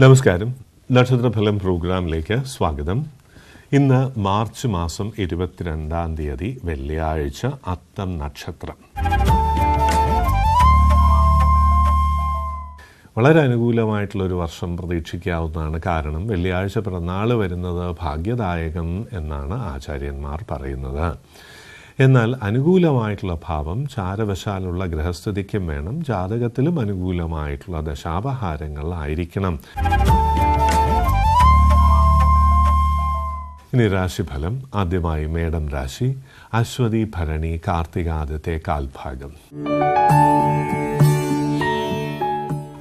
നമസ്കാരം. നക്ഷത്രഫലം പ്രോഗ്രാമിലേക്ക് സ്വാഗതം. ഇന്ന് മാർച്ച് മാസം ഇരുപത്തിരണ്ടാം തീയതി വെള്ളിയാഴ്ച അത്തം നക്ഷത്രം. വളരെ അനുകൂലമായിട്ടുള്ള ഒരു വർഷം പ്രതീക്ഷിക്കാവുന്നതാണ് കാരണം വെള്ളിയാഴ്ച പിറന്നാൾ വരുന്നത് ഭാഗ്യദായകം എന്നാണ് ആചാര്യന്മാർ പറയുന്നത്. എന്നാൽ അനുകൂലമായിട്ടുള്ള ഭാവം ചാരവശാലുള്ള ഗൃഹസ്ഥിതിക്കും വേണം. ജാതകത്തിലും അനുകൂലമായിട്ടുള്ള ദശാപഹാരങ്ങൾ ആയിരിക്കണം. ഇനി രാശിഫലം. ആദ്യമായി മേടം രാശി. അശ്വതി ഭരണി കാർത്തികാദ്യത്തെ കാൽഭാഗം.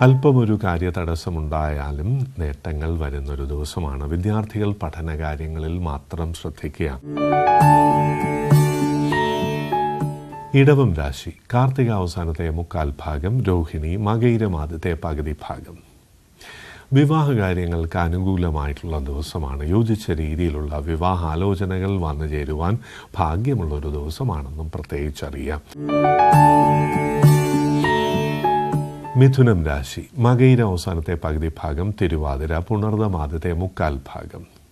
അല്പമൊരു കാര്യ തടസ്സമുണ്ടായാലും നേട്ടങ്ങൾ വരുന്നൊരു ദിവസമാണ്. വിദ്യാർത്ഥികൾ പഠനകാര്യങ്ങളിൽ മാത്രം ശ്രദ്ധിക്കുക. ഇടവം രാശി കാർത്തിക അവസാനത്തെ മുക്കാൽ ഭാഗം രോഹിണി മകൈരമാദ്യത്തെ പകുതി ഭാഗം. വിവാഹ കാര്യങ്ങൾക്ക് അനുകൂലമായിട്ടുള്ള ദിവസമാണ്. യോജിച്ച രീതിയിലുള്ള വിവാഹ ആലോചനകൾ വന്നു ചേരുവാൻ ഭാഗ്യമുള്ളൊരു ദിവസമാണെന്നും പ്രത്യേകിച്ചറിയാം. മിഥുനം രാശി മകയിര അവസാനത്തെ പകുതി ഭാഗം തിരുവാതിര പുണർദമാദ്യത്തെ മുക്കാൽ ഭാഗം.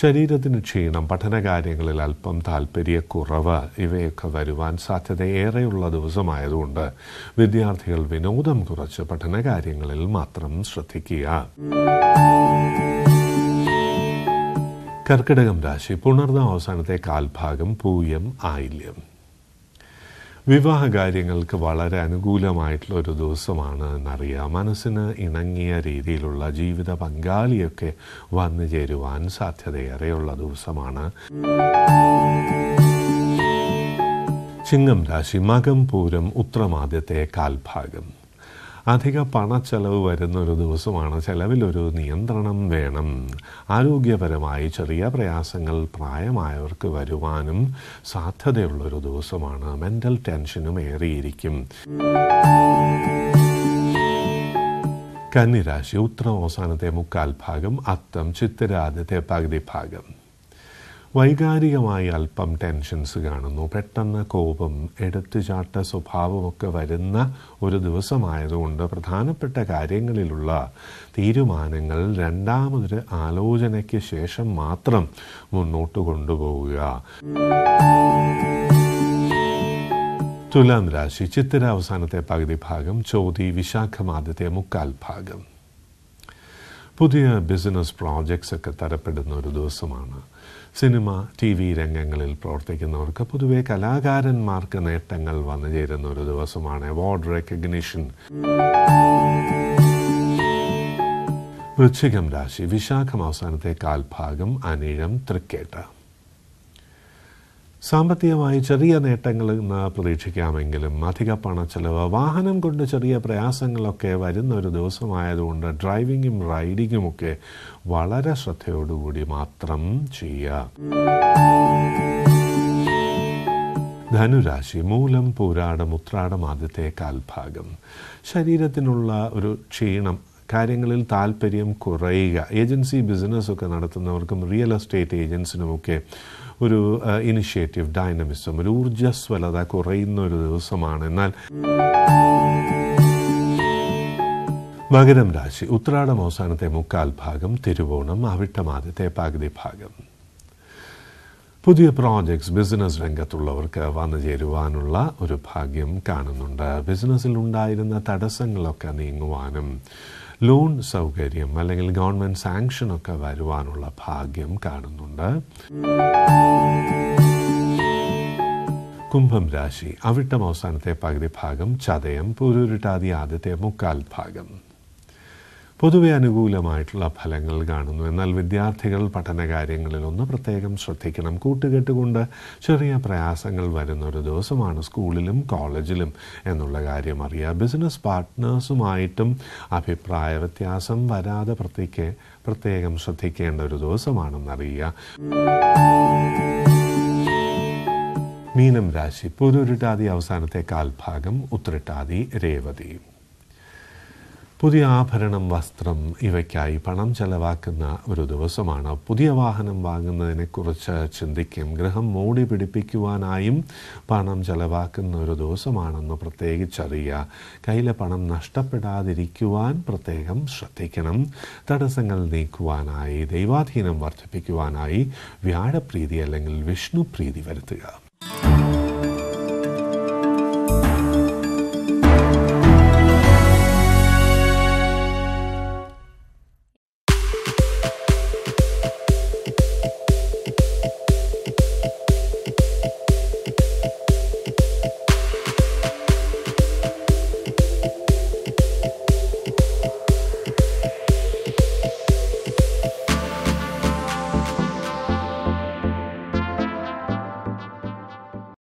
ശരീരത്തിന് ക്ഷീണം പഠനകാര്യങ്ങളിൽ അല്പം താല്പര്യക്കുറവ് ഇവയൊക്കെ വരുവാൻ സാധ്യത ഏറെയുള്ള ദിവസമായതുകൊണ്ട് വിദ്യാർത്ഥികൾ വിനോദം കുറച്ച് പഠനകാര്യങ്ങളിൽ മാത്രം ശ്രദ്ധിക്കുക. കർക്കിടകം രാശി പുണർന്ന അവസാനത്തെ കാൽഭാഗം പൂയം ആയില്യം. വിവാഹ കാര്യങ്ങൾക്ക് വളരെ അനുകൂലമായിട്ടുള്ള ഒരു ദിവസമാണ് എന്നറിയാം. മനസ്സിന് ഇണങ്ങിയ രീതിയിലുള്ള ജീവിത പങ്കാളിയൊക്കെ വന്നു ചേരുവാൻ സാധ്യതയേറെയുള്ള ദിവസമാണ്. ചിങ്ങം രാശി മകം പൂരം ഉത്രമാദ്യത്തെ കാൽഭാഗം. അധിക പണച്ചെലവ് വരുന്ന ഒരു ദിവസമാണ്. ചെലവിലൊരു നിയന്ത്രണം വേണം. ആരോഗ്യപരമായി ചെറിയ പ്രയാസങ്ങൾ പ്രായമായവർക്ക് വരുവാനും സാധ്യതയുള്ളൊരു ദിവസമാണ്. മെന്റൽ ടെൻഷനും ഏറിയിരിക്കും. കന്നിരാശി ഉത്തരം അവസാനത്തെ മുക്കാൽ ഭാഗം അത്തം ചിത്തിരാദ്യത്തെ പകുതി ഭാഗം. വൈകാരികമായി അല്പം ടെൻഷൻസ് കാണുന്നു. പെട്ടെന്ന് കോപം എടുത്തുചാട്ട സ്വഭാവമൊക്കെ വരുന്ന ഒരു ദിവസമായതുകൊണ്ട് പ്രധാനപ്പെട്ട കാര്യങ്ങളിലുള്ള തീരുമാനങ്ങൾ രണ്ടാമതൊരു ആലോചനയ്ക്ക് ശേഷം മാത്രം മുന്നോട്ട് കൊണ്ടുപോവുക. തുലാം രാശി ചിത്തിര അവസാനത്തെ പകുതി ഭാഗം ചോതി വിശാഖമാദ്യത്തെ മുക്കാൽ ഭാഗം. പുതിയ ബിസിനസ് പ്രോജക്ട്സ് ഒക്കെ തരപ്പെടുന്ന ഒരു ദിവസമാണ്. സിനിമ ടി വി രംഗങ്ങളിൽ പ്രവർത്തിക്കുന്നവർക്ക് പൊതുവെ കലാകാരന്മാർക്ക് നേട്ടങ്ങൾ വന്നു ചേരുന്ന ഒരു ദിവസമാണ് അവാർഡ് റെക്കഗ്നിഷൻ വൃശ്ചികം രാശി വിശാഖം അവസാനത്തെ കാൽഭാഗം അനിഴം തൃക്കേട്ട. സാമ്പത്തികമായി ചെറിയ നേട്ടങ്ങൾ ഇന്ന് പ്രതീക്ഷിക്കാമെങ്കിലും അധിക പണച്ചെലവ് വാഹനം കൊണ്ട് ചെറിയ പ്രയാസങ്ങളൊക്കെ വരുന്ന ഒരു ദിവസമായതുകൊണ്ട് ഡ്രൈവിങ്ങും റൈഡിങ്ങുമൊക്കെ വളരെ ശ്രദ്ധയോടുകൂടി മാത്രം ചെയ്യുക ധനുരാശി മൂലം പൂരാടം ഉത്രാടം ആദ്യത്തെ കാൽഭാഗം. ശരീരത്തിനുള്ള ഒരു ക്ഷീണം കാര്യങ്ങളിൽ താല്പര്യം കുറയുക. ഏജൻസി ബിസിനസ്സൊക്കെ നടത്തുന്നവർക്കും റിയൽ എസ്റ്റേറ്റ് ഏജൻസിനുമൊക്കെ ഒരു ഇനിഷ്യേറ്റീവ് ഡൈനമിസം ഒരു ഊർജസ്വലത കുറയുന്ന ഒരു ദിവസമാണ്. എന്നാൽ മകരം രാശി ഉത്രാടം അവസാനത്തെ മുക്കാൽ ഭാഗം തിരുവോണം അവിട്ടം ആദ്യത്തെ പകുതി ഭാഗം. പുതിയ പ്രോജക്ട്സ് ബിസിനസ് രംഗത്തുള്ളവർക്ക് വന്നു ചേരുവാനുള്ള ഒരു ഭാഗ്യം കാണുന്നുണ്ട്. ബിസിനസ്സിൽ ഉണ്ടായിരുന്ന തടസ്സങ്ങളൊക്കെ നീങ്ങുവാനും ലോൺ സൗകര്യം അല്ലെങ്കിൽ ഗവൺമെന്റ് സാങ്ഷനൊക്കെ വരുവാനുള്ള ഭാഗ്യം കാണുന്നുണ്ട്. കുംഭം രാശി അവിട്ടം അവസാനത്തെ പകുതി ഭാഗം ചതയം പുരുരുട്ടാതി ആദ്യത്തെ മുക്കാൽ ഭാഗം. പൊതുവെ അനുകൂലമായിട്ടുള്ള ഫലങ്ങൾ കാണുന്നു. എന്നാൽ വിദ്യാർത്ഥികൾ പഠനകാര്യങ്ങളിലൊന്ന് പ്രത്യേകം ശ്രദ്ധിക്കണം. കൂട്ടുകെട്ടുകൊണ്ട് ചെറിയ പ്രയാസങ്ങൾ വരുന്ന ഒരു ദിവസമാണ് സ്കൂളിലും കോളേജിലും എന്നുള്ള കാര്യം അറിയാം. ബിസിനസ് പാർട്ട്നേഴ്സുമായിട്ടും അഭിപ്രായ വ്യത്യാസം വരാതെ പ്രത്യേക പ്രത്യേകം ശ്രദ്ധിക്കേണ്ട ഒരു ദിവസമാണെന്നറിയുക മീനം രാശി. പുരുരുട്ടാതി അവസാനത്തെ കാൽഭാഗം ഉത്രട്ടാതി രേവതി. പുതിയ ആഭരണം വസ്ത്രം ഇവയ്ക്കായി പണം ചെലവാക്കുന്ന ഒരു ദിവസമാണ്. പുതിയ വാഹനം വാങ്ങുന്നതിനെക്കുറിച്ച് ചിന്തിക്കും. ഗൃഹം മൂടി പിടിപ്പിക്കുവാനായും പണം ചെലവാക്കുന്ന ഒരു ദിവസമാണെന്ന് പ്രത്യേകിച്ചറിയുക. കയ്യിലെ പണം നഷ്ടപ്പെടാതിരിക്കുവാൻ പ്രത്യേകം ശ്രദ്ധിക്കണം. തടസ്സങ്ങൾ നീക്കുവാനായി ദൈവാധീനം വർദ്ധിപ്പിക്കുവാനായി വ്യാഴപ്രീതി അല്ലെങ്കിൽ വിഷ്ണുപ്രീതി വരുത്തുക.